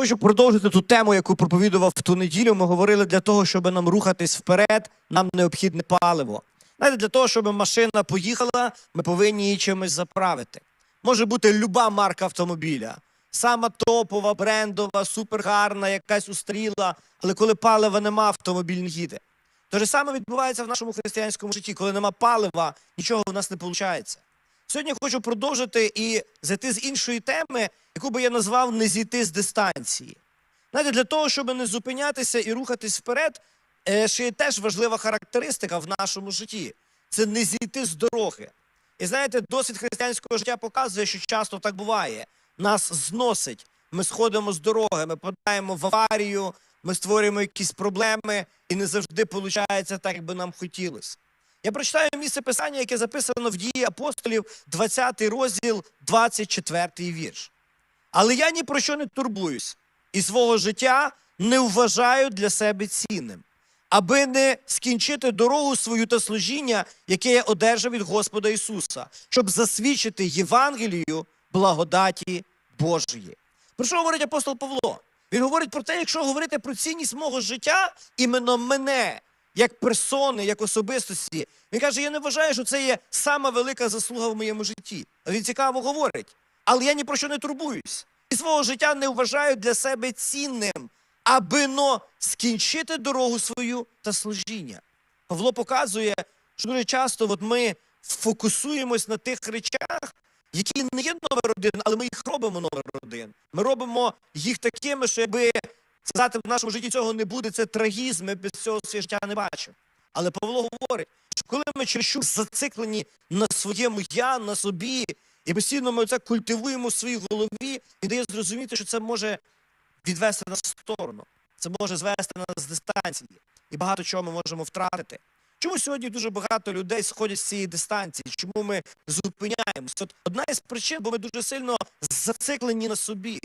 Хочу продовжити ту тему, яку проповідував в ту неділю. Ми говорили для того, щоб нам рухатись вперед, нам необхідне паливо. Знаєте, для того, щоб машина поїхала, ми повинні її чимось заправити. Може бути люба марка автомобіля, сама топова, брендова, супергарна, якась устріла, але коли палива нема, автомобіль не їде. Те ж саме відбувається в нашому християнському житті. Коли нема палива, нічого в нас не виходить. Сьогодні хочу продовжити і зайти з іншої теми, яку би я назвав не зійти з дистанції. Знаєте, для того, щоб не зупинятися і рухатись вперед, е, ще є теж важлива характеристика в нашому житті це не зійти з дороги. І знаєте, досвід християнського життя показує, що часто так буває. Нас зносить, ми сходимо з дороги, ми подаємо в аварію, ми створюємо якісь проблеми, і не завжди виходить так, як би нам хотілося. Я прочитаю місце писання, яке записано в дії апостолів, 20 розділ, 24 вірш. Але я ні про що не турбуюсь, і свого життя не вважаю для себе цінним, аби не скінчити дорогу свою та служіння, яке я одержав від Господа Ісуса, щоб засвідчити Євангелію благодаті Божої. Про що говорить апостол Павло? Він говорить про те, якщо говорити про цінність мого життя, іменно мене, як персони, як особистості. Він каже: я не вважаю, що це є сама велика заслуга в моєму житті. Він цікаво говорить. Але я ні про що не турбуюсь. І свого життя не вважаю для себе цінним, аби но скінчити дорогу свою та служіння. Павло показує, що дуже часто от ми фокусуємось на тих речах, які не є номер один, але ми їх робимо номер один. Ми робимо їх такими, що якби сказати в нашому житті цього не буде, це трагізм, ми без цього своє життя не бачимо. Але Павло говорить, що коли ми чересчур зациклені на своєму я, на собі, і постійно ми це культивуємо в своїй голові, і дає зрозуміти, що це може відвести нас в сторону, це може звести нас з дистанції, і багато чого ми можемо втратити. Чому сьогодні дуже багато людей сходять з цієї дистанції? Чому ми зупиняємося? Одна із причин, бо ми дуже сильно зациклені на собі,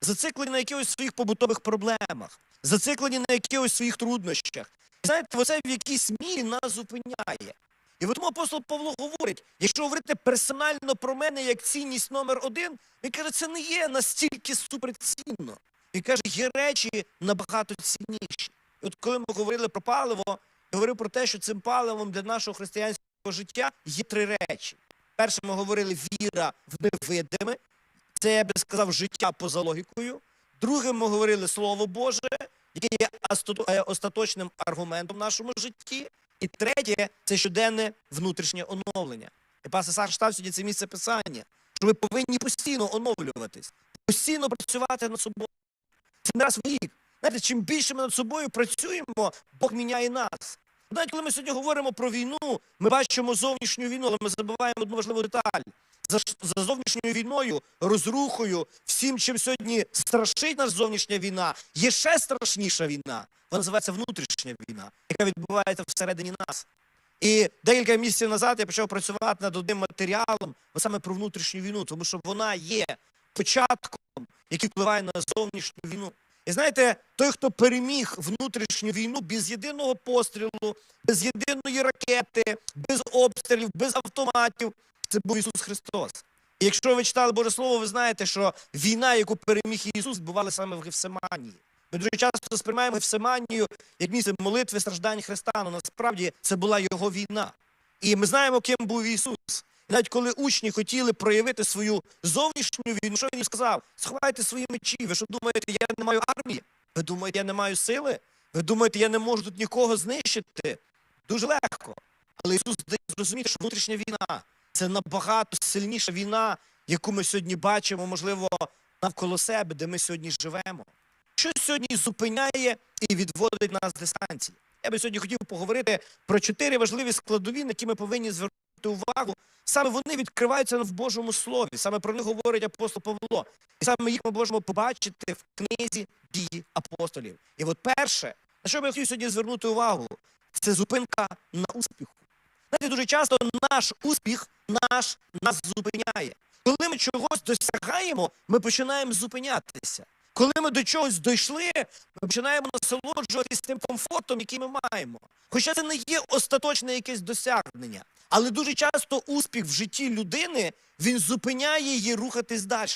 зациклені на якихось своїх побутових проблемах, зациклені на якихось своїх труднощах. І знаєте, оце в якійсь мірі нас зупиняє. І от тому апостол Павло говорить: якщо говорити персонально про мене як цінність номер один, він каже, це не є настільки суперцінно. Він каже, є речі набагато цінніші. І от коли ми говорили про паливо, я говорив про те, що цим паливом для нашого християнського життя є три речі. Перше, ми говорили віра в невидиме, це я би сказав життя поза логікою. Друге, ми говорили Слово Боже, яке є е, остаточним аргументом в нашому житті. І третє це щоденне внутрішнє оновлення. І пастор Саш став сьогодні це місце писання, що ви повинні постійно оновлюватись, постійно працювати над собою. Це не раз в рік. Знаєте, чим більше ми над собою працюємо, Бог міняє нас. Навіть коли ми сьогодні говоримо про війну, ми бачимо зовнішню війну, але ми забуваємо одну важливу деталь. За, зовнішньою війною, розрухою, всім, чим сьогодні страшить нас зовнішня війна, є ще страшніша війна. Вона називається внутрішня війна, яка відбувається всередині нас. І декілька місяців назад я почав працювати над одним матеріалом саме про внутрішню війну, тому що вона є початком, який впливає на зовнішню війну. І знаєте, той, хто переміг внутрішню війну без єдиного пострілу, без єдиної ракети, без обстрілів, без автоматів, це був Ісус Христос. І якщо ви читали Боже Слово, ви знаєте, що війна, яку переміг Ісус, бувала саме в Гефсиманії. Ми дуже часто сприймаємо Гефсиманію як місце молитви страждань Христа, але насправді це була його війна. І ми знаємо, ким був Ісус. І навіть коли учні хотіли проявити свою зовнішню війну, що він сказав? Сховайте свої мечі. Ви що думаєте, я не маю армії? Ви думаєте, я не маю сили? Ви думаєте, я не можу тут нікого знищити? Дуже легко. Але Ісус дає зрозуміти, що внутрішня війна це набагато сильніша війна, яку ми сьогодні бачимо, можливо, навколо себе, де ми сьогодні живемо. Що сьогодні зупиняє і відводить нас дистанції? Я би сьогодні хотів поговорити про чотири важливі складові, на які ми повинні звернути увагу. Саме вони відкриваються в Божому Слові. Саме про них говорить апостол Павло. І саме їх ми можемо побачити в книзі дії апостолів. І от перше, на що я хотів сьогодні звернути увагу, це зупинка на успіху. Знаєте, дуже часто наш успіх наш нас зупиняє. Коли ми чогось досягаємо, ми починаємо зупинятися. Коли ми до чогось дійшли, ми починаємо насолоджуватись тим комфортом, який ми маємо. Хоча це не є остаточне якесь досягнення. Але дуже часто успіх в житті людини він зупиняє її рухатись далі.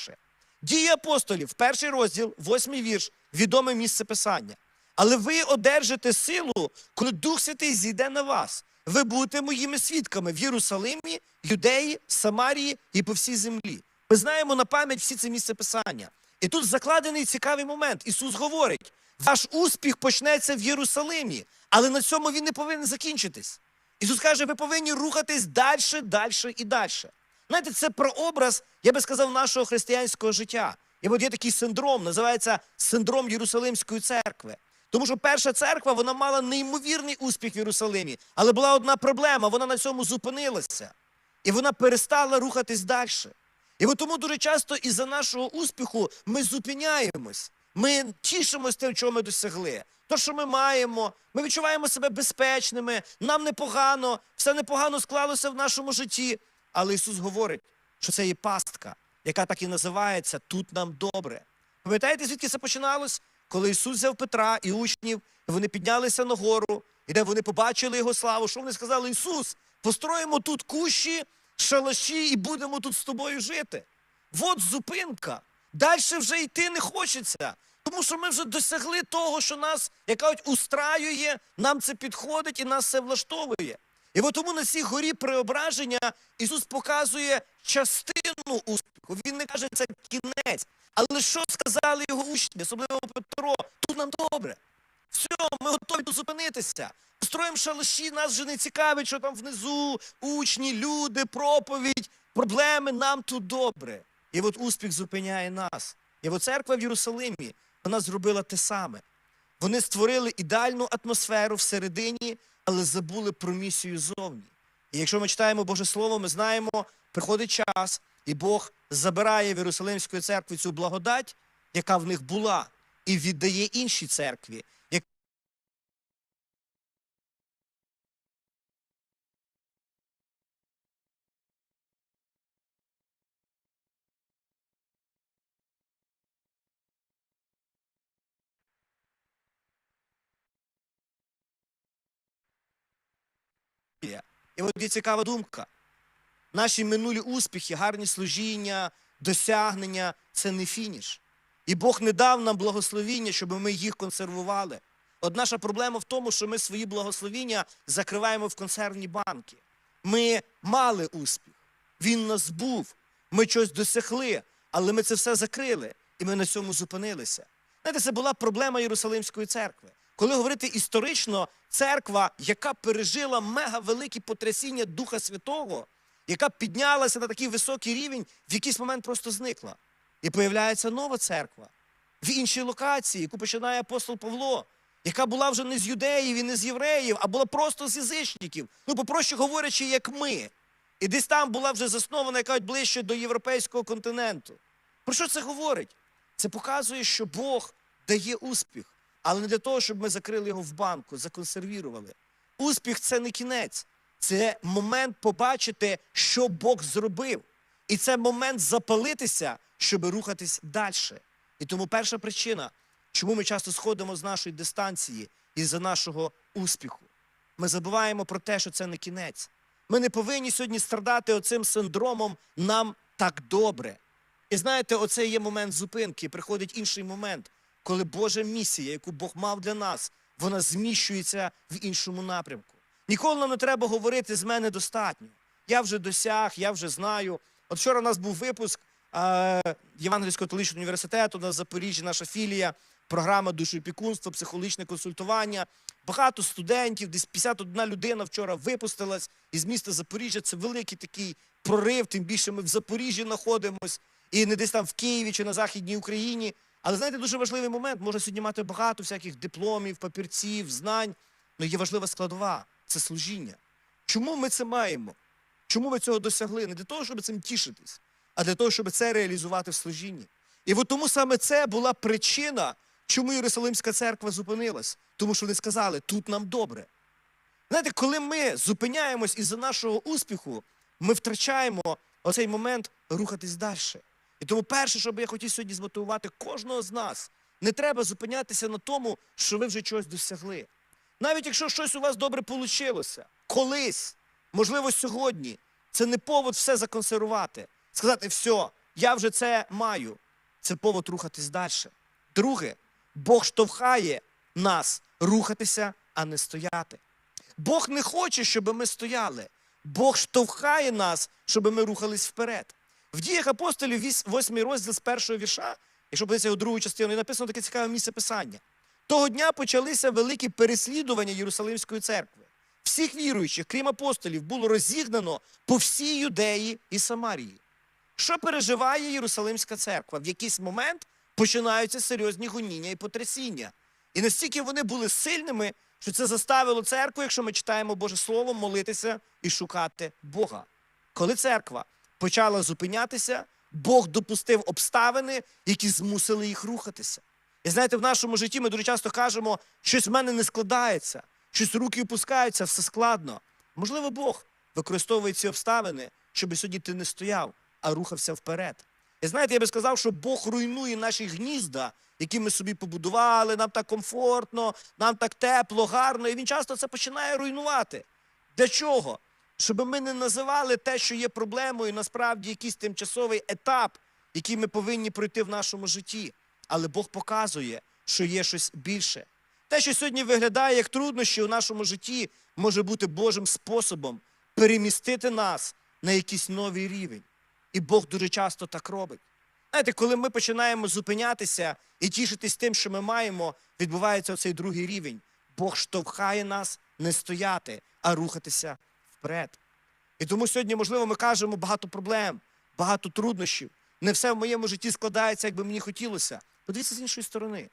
Дії апостолів, перший розділ, восьмий вірш, відоме місце писання. Але ви одержите силу, коли Дух Святий зійде на вас. Ви будете моїми свідками в Єрусалимі, Юдеї, Самарії і по всій землі. Ми знаємо на пам'ять всі ці місця писання. І тут закладений цікавий момент. Ісус говорить: ваш успіх почнеться в Єрусалимі, але на цьому він не повинен закінчитись. Ісус каже, ви повинні рухатись далі, далі і далі. Знаєте, це прообраз, я би сказав, нашого християнського життя. І от є такий синдром, називається синдром Єрусалимської церкви. Тому що перша церква вона мала неймовірний успіх в Єрусалимі, але була одна проблема: вона на цьому зупинилася. І вона перестала рухатись далі. І от тому дуже часто із-за нашого успіху ми зупиняємось. Ми тішимось тим, чого ми досягли. То, що ми маємо, ми відчуваємо себе безпечними, нам непогано, все непогано склалося в нашому житті. Але Ісус говорить, що це є пастка, яка так і називається Тут нам добре. Пам'ятаєте, звідки це починалось? Коли Ісус взяв Петра і учнів, вони піднялися на гору, і де вони побачили його славу, що вони сказали: Ісус, построїмо тут кущі, шалаші і будемо тут з тобою жити. От зупинка. Далі вже йти не хочеться. Тому що ми вже досягли того, що нас, як кажуть, устраює, нам це підходить і нас це влаштовує. І от тому на цій горі преображення Ісус показує частину успіху. Він не каже, це кінець. Але що сказали його учні, особливо Петро, тут нам добре. Все, ми готові тут зупинитися. Строїмо шалаші, нас вже не цікавить, що там внизу, учні, люди, проповідь, проблеми, нам тут добре. І от успіх зупиняє нас. І от церква в Єрусалимі, вона зробила те саме. Вони створили ідеальну атмосферу всередині, але забули про місію зовні. І якщо ми читаємо Боже Слово, ми знаємо, приходить час, і Бог забирає в Єрусалимської церкви цю благодать, яка в них була, і віддає іншій церкві. І от є цікава думка. Наші минулі успіхи, гарні служіння, досягнення це не фініш. І Бог не дав нам благословіння, щоб ми їх консервували. От наша проблема в тому, що ми свої благословіння закриваємо в консервні банки. Ми мали успіх, він нас був, ми щось досягли, але ми це все закрили, і ми на цьому зупинилися. Знаєте, це була проблема Єрусалимської церкви. Коли говорити історично, церква, яка пережила мега великі потрясіння Духа Святого, яка піднялася на такий високий рівень, в якийсь момент просто зникла. І появляється нова церква в іншій локації, яку починає апостол Павло, яка була вже не з юдеїв і не з євреїв, а була просто з язичників. Ну, попроще говорячи, як ми. І десь там була вже заснована яка ближче до європейського континенту. Про що це говорить? Це показує, що Бог дає успіх, але не для того, щоб ми закрили його в банку, законсервірували. Успіх це не кінець, це момент побачити, що Бог зробив. І це момент запалитися, щоб рухатись далі. І тому перша причина, чому ми часто сходимо з нашої дистанції із-за нашого успіху. Ми забуваємо про те, що це не кінець. Ми не повинні сьогодні страдати оцим синдромом нам так добре. І знаєте, оце є момент зупинки. Приходить інший момент, коли Божа місія, яку Бог мав для нас, вона зміщується в іншому напрямку. Ніколи не треба говорити з мене достатньо. Я вже досяг, я вже знаю. От вчора у нас був випуск е, Євангельсько-католичного університету на Запоріжжі, наша філія, програма душоопікунства, психологічне консультування. Багато студентів, десь 51 людина вчора випустилась із міста Запоріжжя. Це великий такий прорив, тим більше ми в Запоріжжі знаходимось, і не десь там в Києві чи на Західній Україні. Але знаєте, дуже важливий момент. Можна сьогодні мати багато всяких дипломів, папірців, знань. але є важлива складова це служіння. Чому ми це маємо? Чому ми цього досягли? Не для того, щоб цим тішитись, а для того, щоб це реалізувати в служінні. І от тому саме це була причина, чому Єрусалимська церква зупинилась. Тому що вони сказали, тут нам добре. Знаєте, коли ми зупиняємось із-за нашого успіху, ми втрачаємо оцей момент рухатись далі. І тому перше, що би я хотів сьогодні змотивувати кожного з нас, не треба зупинятися на тому, що ви вже чогось досягли. Навіть якщо щось у вас добре вийшло, колись, можливо, сьогодні, це не повод все законсервувати. Сказати, все, я вже це маю. це повод рухатись далі. Друге, Бог штовхає нас рухатися, а не стояти. Бог не хоче, щоб ми стояли. Бог штовхає нас, щоб ми рухались вперед. В діях апостолів, 8 розділ з першого вірша, якщо подивитися у другу частину, і написано таке цікаве місце писання. Того дня почалися великі переслідування Єрусалимської церкви. Всіх віруючих, крім апостолів, було розігнано по всій юдеї і Самарії. Що переживає Єрусалимська церква? В якийсь момент починаються серйозні гоніння і потрясіння. І настільки вони були сильними, що це заставило церкву, якщо ми читаємо Боже Слово, молитися і шукати Бога. Коли церква почала зупинятися, Бог допустив обставини, які змусили їх рухатися. І знаєте, в нашому житті ми дуже часто кажемо, щось в мене не складається, щось руки опускаються, все складно. Можливо, Бог використовує ці обставини, щоб сьогодні ти не стояв, а рухався вперед. І знаєте, я би сказав, що Бог руйнує наші гнізда, які ми собі побудували, нам так комфортно, нам так тепло, гарно, і він часто це починає руйнувати. Для чого? Щоб ми не називали те, що є проблемою, насправді якийсь тимчасовий етап, який ми повинні пройти в нашому житті. Але Бог показує, що є щось більше. Те, що сьогодні виглядає як труднощі у нашому житті, може бути Божим способом перемістити нас на якийсь новий рівень. І Бог дуже часто так робить. Знаєте, коли ми починаємо зупинятися і тішитись тим, що ми маємо, відбувається оцей другий рівень. Бог штовхає нас не стояти, а рухатися вперед. І тому сьогодні, можливо, ми кажемо багато проблем, багато труднощів. Не все в моєму житті складається, як би мені хотілося. Подивіться з іншої сторони.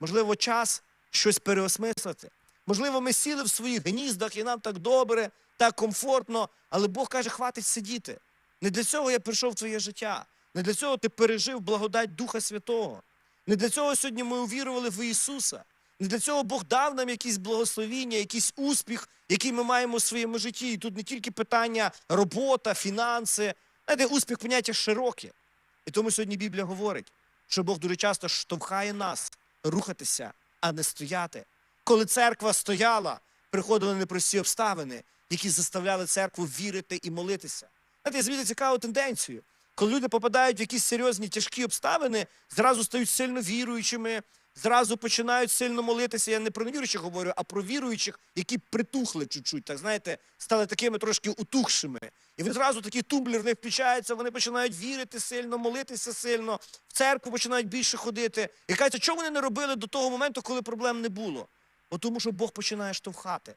Можливо, час щось переосмислити. Можливо, ми сіли в своїх гніздах і нам так добре, так комфортно, але Бог каже, хватить сидіти. Не для цього я прийшов в твоє життя. Не для цього ти пережив благодать Духа Святого. Не для цього сьогодні ми увірували в Ісуса. Не для цього Бог дав нам якісь благословіння, якийсь успіх, який ми маємо у своєму житті. І тут не тільки питання робота, фінанси. Знаєте, успіх поняття широке. І тому сьогодні Біблія говорить, що Бог дуже часто штовхає нас рухатися, а не стояти. Коли церква стояла, приходили непрості обставини, які заставляли церкву вірити і молитися. Знаєте, я звідти цікаву тенденцію. Коли люди попадають в якісь серйозні тяжкі обставини, зразу стають сильно віруючими, зразу починають сильно молитися. Я не про невіруючих говорю, а про віруючих, які притухли чуть-чуть, так знаєте, стали такими трошки утухшими. І вони зразу такий тумблер них включається, вони починають вірити сильно, молитися сильно, в церкву починають більше ходити. І кажуть, чого вони не робили до того моменту, коли проблем не було? Бо тому, що Бог починає штовхати.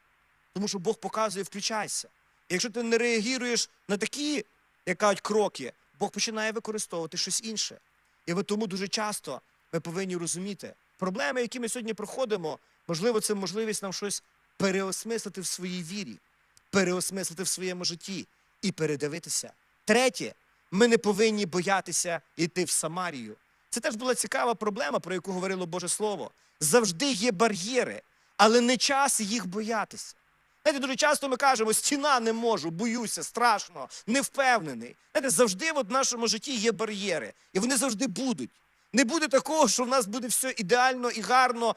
Тому що Бог показує, включайся. І якщо ти не реагуєш на такі, як кажуть, кроки, Бог починає використовувати щось інше. І от тому дуже часто ми повинні розуміти, проблеми, які ми сьогодні проходимо, можливо, це можливість нам щось переосмислити в своїй вірі, переосмислити в своєму житті і передивитися. Третє, ми не повинні боятися йти в Самарію. Це теж була цікава проблема, про яку говорило Боже Слово. Завжди є бар'єри, але не час їх боятися. Знаєте, дуже часто ми кажемо, стіна не можу, боюся, страшно, не впевнений. Знаєте, завжди от в нашому житті є бар'єри, і вони завжди будуть. Не буде такого, що в нас буде все ідеально і гарно.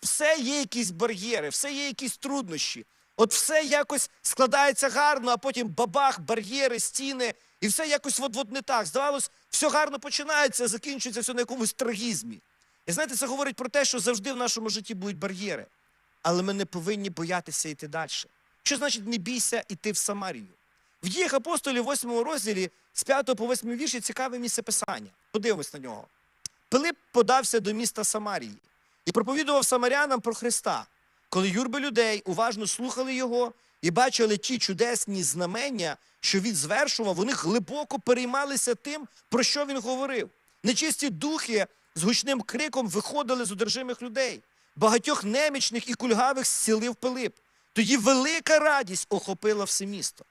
Все є якісь бар'єри, все є якісь труднощі. От все якось складається гарно, а потім бабах, бар'єри, стіни, і все якось от-от не так. Здавалось, все гарно починається, закінчується все на якомусь трагізмі. І знаєте, це говорить про те, що завжди в нашому житті будуть бар'єри. Але ми не повинні боятися йти далі. Що значить не бійся йти в Самарію? В діях апостолів, 8 розділі, з 5 по 8 вірші цікаве місце писання. Подивимось на нього. Пилип подався до міста Самарії і проповідував самарянам про Христа. Коли юрби людей уважно слухали його і бачили ті чудесні знамення, що він звершував, вони глибоко переймалися тим, про що він говорив. Нечисті духи з гучним криком виходили з одержимих людей. Багатьох немічних і кульгавих зцілив Пилип. Тоді велика радість охопила все місто.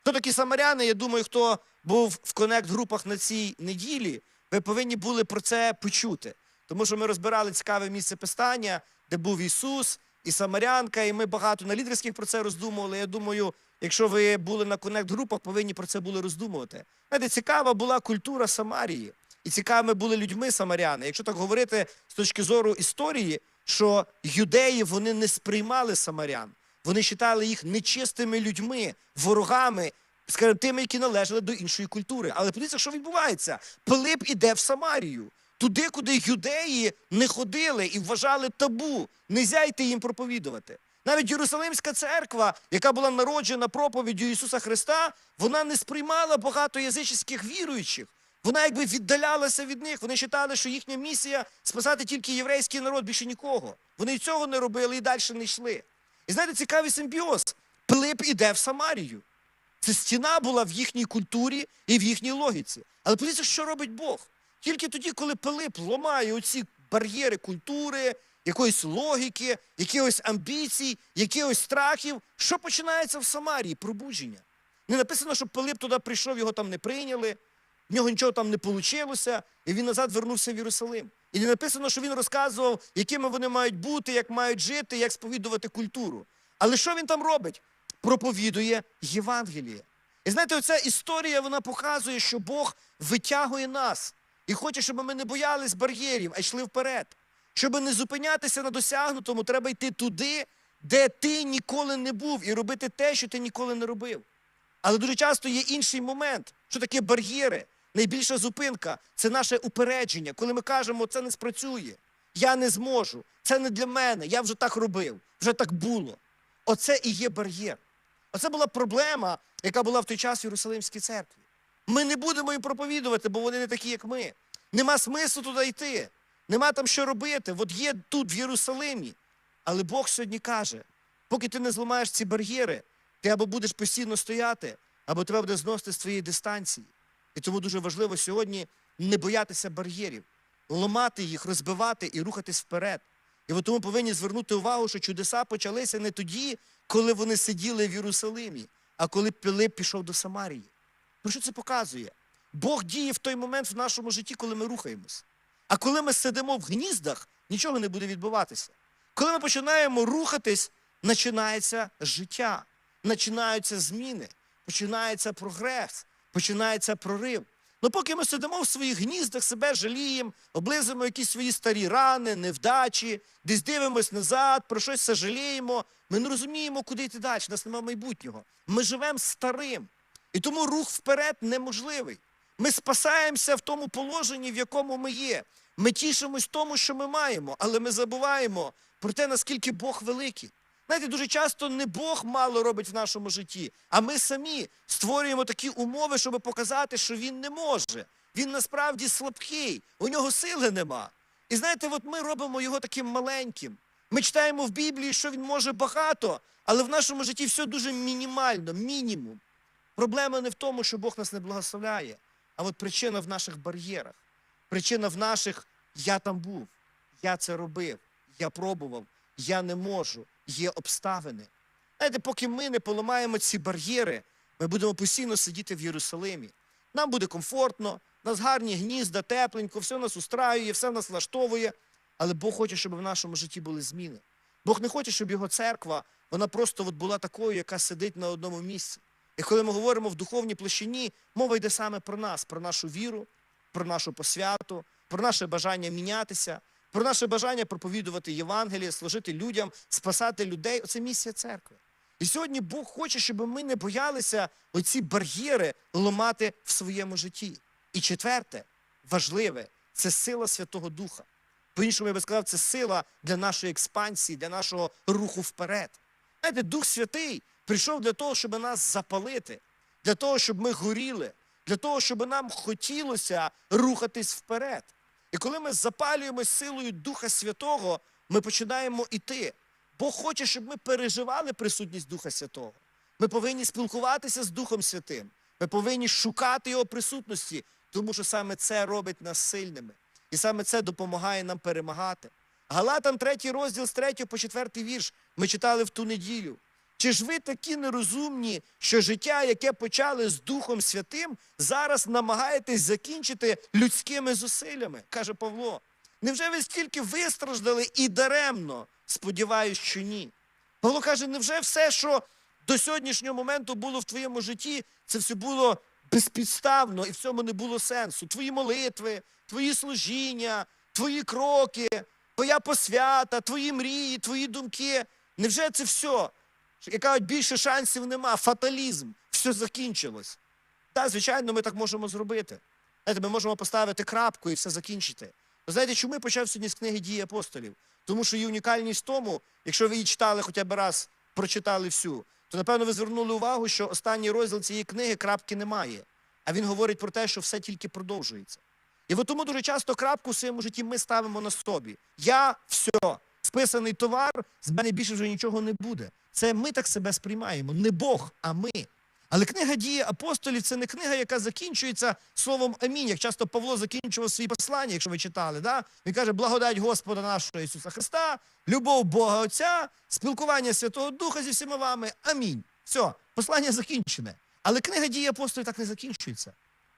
Хто такі самаряни? Я думаю, хто був в конект-групах на цій неділі, ви повинні були про це почути. Тому що ми розбирали цікаве місце писання, де був Ісус і Самарянка, і ми багато на лідерських про це роздумували. Я думаю, якщо ви були на конект-групах, повинні про це були роздумувати. Знаєте, цікава була культура Самарії, і цікавими були людьми самаряни. Якщо так говорити з точки зору історії, що юдеї вони не сприймали самарян. Вони вважали їх нечистими людьми, ворогами, скажімо, тими, які належали до іншої культури. Але подивіться, що відбувається. Пилип іде в Самарію. Туди, куди юдеї не ходили і вважали табу. Нельзя йти їм проповідувати. Навіть Єрусалимська церква, яка була народжена проповіддю Ісуса Христа, вона не сприймала багато язичних віруючих. Вона якби віддалялася від них. Вони вважали, що їхня місія спасати тільки єврейський народ, більше нікого. Вони цього не робили і далі не йшли. І знаєте, цікавий симбіоз. Пилип іде в Самарію. Це стіна була в їхній культурі і в їхній логіці. Але подивіться, що робить Бог. Тільки тоді, коли Пилип ламає оці бар'єри культури, якоїсь логіки, якихось амбіцій, якихось страхів, що починається в Самарії? Пробудження. Не написано, що Пилип туди прийшов, його там не прийняли, в нього нічого там не вийшло, і він назад вернувся в Єрусалим. І не написано, що він розказував, якими вони мають бути, як мають жити, як сповідувати культуру. Але що він там робить? Проповідує Євангеліє. І знаєте, оця історія вона показує, що Бог витягує нас і хоче, щоб ми не боялись бар'єрів, а йшли вперед. Щоб не зупинятися на досягнутому, треба йти туди, де ти ніколи не був, і робити те, що ти ніколи не робив. Але дуже часто є інший момент, що таке бар'єри. Найбільша зупинка це наше упередження, коли ми кажемо, це не спрацює, я не зможу, це не для мене, я вже так робив, вже так було. Оце і є бар'єр. Оце була проблема, яка була в той час в Єрусалимській церкві. Ми не будемо їм проповідувати, бо вони не такі, як ми. Нема смислу туди йти. Нема там що робити. От є тут, в Єрусалимі. Але Бог сьогодні каже: поки ти не зламаєш ці бар'єри, ти або будеш постійно стояти, або тебе буде зносити з твоєї дистанції. І тому дуже важливо сьогодні не боятися бар'єрів, ламати їх, розбивати і рухатись вперед. І от тому повинні звернути увагу, що чудеса почалися не тоді, коли вони сиділи в Єрусалимі, а коли Пилип пішов до Самарії. Про що це показує? Бог діє в той момент в нашому житті, коли ми рухаємось. А коли ми сидимо в гніздах, нічого не буде відбуватися. Коли ми починаємо рухатись, починається життя, починаються зміни, починається прогрес, починається прорив. Ну поки ми сидимо в своїх гніздах, себе жаліємо, облизуємо якісь свої старі рани, невдачі, десь дивимось назад, про щось сожаліємо, ми не розуміємо, куди йти далі, у нас немає майбутнього. Ми живемо старим. І тому рух вперед неможливий. Ми спасаємося в тому положенні, в якому ми є. Ми тішимось тому, що ми маємо, але ми забуваємо про те, наскільки Бог великий. Знаєте, дуже часто не Бог мало робить в нашому житті, а ми самі створюємо такі умови, щоб показати, що він не може. Він насправді слабкий, у нього сили нема. І знаєте, от ми робимо його таким маленьким. Ми читаємо в Біблії, що він може багато, але в нашому житті все дуже мінімально, мінімум. Проблема не в тому, що Бог нас не благословляє, а от причина в наших бар'єрах. Причина в наших я там був, я це робив, я пробував, я не можу, є обставини. Знаєте, поки ми не поламаємо ці бар'єри, ми будемо постійно сидіти в Єрусалимі. Нам буде комфортно, нас гарні гнізда, тепленько, все нас устраює, все нас влаштовує. Але Бог хоче, щоб в нашому житті були зміни. Бог не хоче, щоб його церква вона просто от була такою, яка сидить на одному місці. І коли ми говоримо в духовній площині, мова йде саме про нас, про нашу віру, про нашу посвяту, про наше бажання мінятися, про наше бажання проповідувати Євангеліє, служити людям, спасати людей. Оце місія церкви. І сьогодні Бог хоче, щоб ми не боялися оці бар'єри ламати в своєму житті. І четверте, важливе, це сила Святого Духа. По-іншому я би сказав, це сила для нашої експансії, для нашого руху вперед. Знаєте, Дух Святий прийшов для того, щоб нас запалити, для того, щоб ми горіли, для того, щоб нам хотілося рухатись вперед. І коли ми запалюємось силою Духа Святого, ми починаємо іти. Бог хоче, щоб ми переживали присутність Духа Святого. Ми повинні спілкуватися з Духом Святим. Ми повинні шукати Його присутності, тому що саме це робить нас сильними. І саме це допомагає нам перемагати. Галатам 3 розділ з 3 по 4 вірш ми читали в ту неділю. Чи ж ви такі нерозумні, що життя, яке почали з Духом Святим, зараз намагаєтесь закінчити людськими зусиллями, каже Павло. Невже ви стільки вистраждали і даремно? Сподіваюсь, що ні. Павло каже, невже все, що до сьогоднішнього моменту було в твоєму житті, це все було безпідставно і в цьому не було сенсу. Твої молитви, твої служіння, твої кроки, твоя посвята, твої мрії, твої думки. Невже це все? Яка більше шансів нема, фаталізм, все закінчилось. Так, звичайно, ми так можемо зробити. Знаєте, ми можемо поставити крапку і все закінчити. Ви знаєте, чому я почав сьогодні з книги дії апостолів? Тому що її унікальність в тому, якщо ви її читали хоча б раз, прочитали всю, то напевно ви звернули увагу, що останній розділ цієї книги крапки немає. А він говорить про те, що все тільки продовжується. І тому дуже часто крапку в своєму житті ми ставимо на собі. Я все, списаний товар, з мене більше вже нічого не буде. Це ми так себе сприймаємо, не Бог, а ми. Але книга дії апостолів це не книга, яка закінчується словом амінь. Як часто Павло закінчував свої послання, якщо ви читали, да? він каже: благодать Господа нашого Ісуса Христа, любов Бога Отця, спілкування Святого Духа зі всіма вами. Амінь. Все, послання закінчене. Але книга дії апостолів так не закінчується.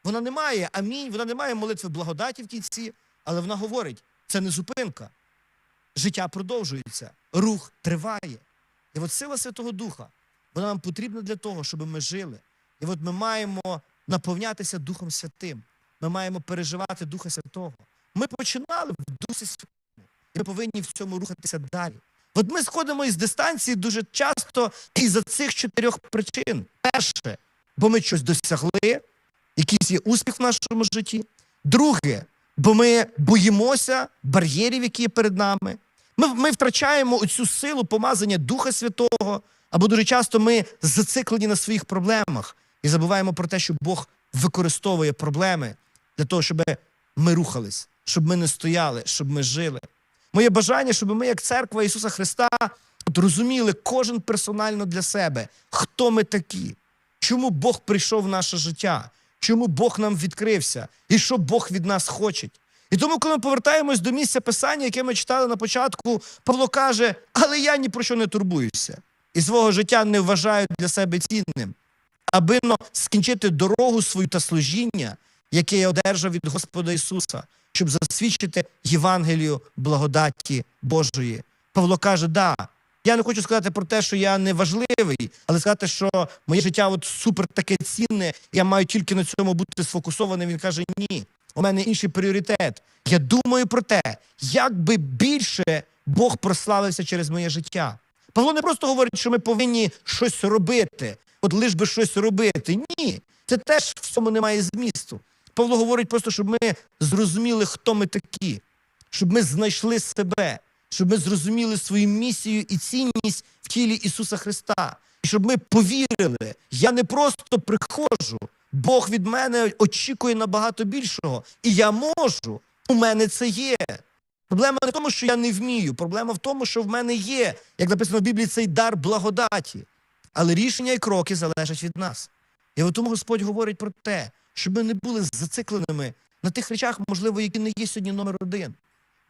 Вона не має амінь, вона не має молитви благодаті в кінці, але вона говорить: це не зупинка. Життя продовжується, рух триває. І от сила Святого Духа, вона нам потрібна для того, щоб ми жили. І от ми маємо наповнятися Духом Святим. Ми маємо переживати Духа Святого. Ми починали в Дусі Святому, і ми повинні в цьому рухатися далі. От ми сходимо із дистанції дуже часто із-за цих чотирьох причин. Перше, бо ми щось досягли, якийсь є успіх в нашому житті. Друге, бо ми боїмося бар'єрів, які є перед нами. Ми, ми втрачаємо оцю силу помазання Духа Святого, або дуже часто ми зациклені на своїх проблемах і забуваємо про те, що Бог використовує проблеми для того, щоб ми рухались, щоб ми не стояли, щоб ми жили. Моє бажання, щоб ми, як церква Ісуса Христа, от розуміли кожен персонально для себе, хто ми такі, чому Бог прийшов в наше життя, чому Бог нам відкрився і що Бог від нас хоче. І тому, коли ми повертаємось до місця писання, яке ми читали на початку, Павло каже: Але я ні про що не турбуюся і свого життя не вважаю для себе цінним, аби но скінчити дорогу свою та служіння, яке я одержав від Господа Ісуса, щоб засвідчити Євангелію благодаті Божої. Павло каже: да. Я не хочу сказати про те, що я не важливий, але сказати, що моє життя от супер таке цінне, я маю тільки на цьому бути сфокусованим. Він каже: ні, у мене інший пріоритет. Я думаю про те, як би більше Бог прославився через моє життя. Павло не просто говорить, що ми повинні щось робити, от лиш би щось робити. Ні, це теж в цьому немає змісту. Павло говорить просто, щоб ми зрозуміли, хто ми такі, щоб ми знайшли себе, щоб ми зрозуміли свою місію і цінність в тілі Ісуса Христа. І щоб ми повірили, я не просто приходжу, Бог від мене очікує набагато більшого, і я можу. У мене це є. Проблема не в тому, що я не вмію. Проблема в тому, що в мене є, як написано в Біблії, цей дар благодаті. Але рішення і кроки залежать від нас. І тому Господь говорить про те, щоб ми не були зацикленими на тих речах, можливо, які не є сьогодні номер один.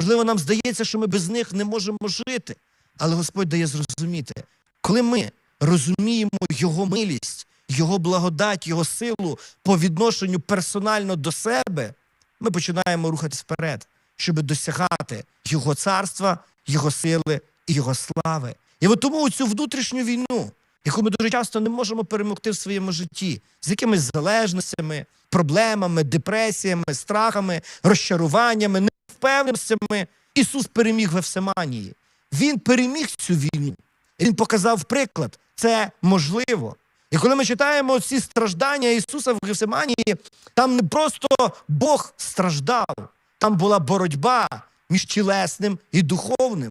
Можливо, нам здається, що ми без них не можемо жити. Але Господь дає зрозуміти, коли ми розуміємо Його милість, Його благодать, Його силу по відношенню персонально до себе, ми починаємо рухатись вперед, щоб досягати Його царства, Його сили і Його слави. І от тому цю внутрішню війну, яку ми дуже часто не можемо перемогти в своєму житті, з якимись залежностями, проблемами, депресіями, страхами, розчаруваннями, невпевненостями, Ісус переміг в Евсиманії. Він переміг цю війну. Він показав приклад. Це можливо. І коли ми читаємо ці страждання Ісуса в Гефсиманії, там не просто Бог страждав, там була боротьба між тілесним і духовним.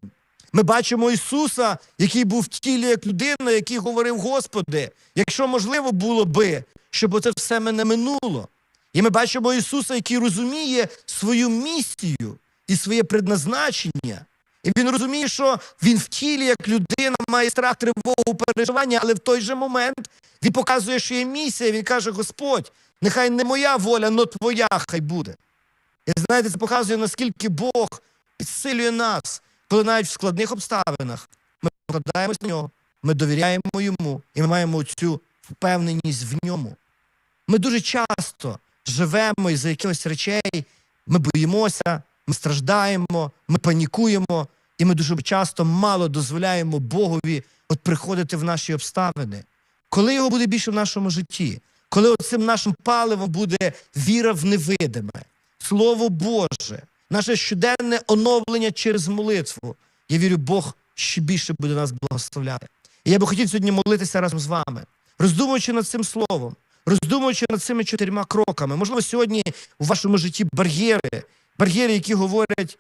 Ми бачимо Ісуса, який був в тілі як людина, який говорив: Господи, якщо можливо було би, щоб оце все мене минуло. І ми бачимо Ісуса, який розуміє свою місію і своє предназначення. І він розуміє, що він в тілі, як людина, має страх, тривогу, переживання, але в той же момент він показує, що є місія. Він каже: Господь, нехай не моя воля, но твоя хай буде. І знаєте, це показує, наскільки Бог підсилює нас, коли навіть в складних обставинах ми покладаємось на нього, ми довіряємо йому, і ми маємо цю впевненість в ньому. Ми дуже часто живемо із-за якихось речей, ми боїмося, ми страждаємо, ми панікуємо, і ми дуже часто мало дозволяємо Богові от приходити в наші обставини. Коли його буде більше в нашому житті, коли цим нашим паливом буде віра в невидиме, Слово Боже, наше щоденне оновлення через молитву, я вірю, Бог ще більше буде нас благословляти. І я би хотів сьогодні молитися разом з вами, роздумуючи над цим словом, роздумуючи над цими чотирма кроками. Можливо, сьогодні у вашому житті бар'єри, бар'єри, які говорять,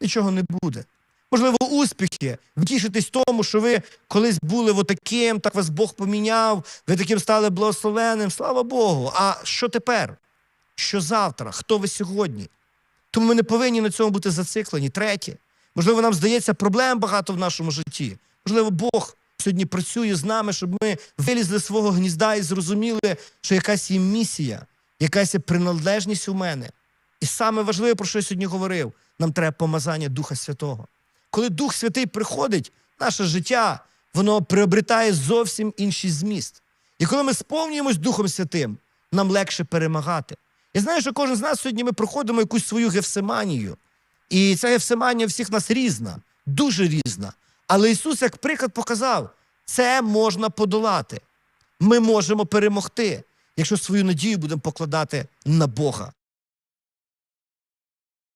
нічого не буде. Можливо, успіхи, втішитись тому, що ви колись були отаким, так вас Бог поміняв, ви таким стали благословенним. Слава Богу. А що тепер? Що завтра? Хто ви сьогодні? Тому ми не повинні на цьому бути зациклені. Третє, можливо, нам здається, проблем багато в нашому житті. Можливо, Бог сьогодні працює з нами, щоб ми вилізли з свого гнізда і зрозуміли, що якась є місія, якась є приналежність у мене. І саме важливе, про що я сьогодні говорив, нам треба помазання Духа Святого. Коли Дух Святий приходить, наше життя воно приобретає зовсім інший зміст. І коли ми сповнюємось Духом Святим, нам легше перемагати. Я знаю, що кожен з нас сьогодні ми проходимо якусь свою гефсиманію. І ця гефсиманія всіх нас різна, дуже різна. Але Ісус, як приклад, показав, це можна подолати. Ми можемо перемогти, якщо свою надію будемо покладати на Бога.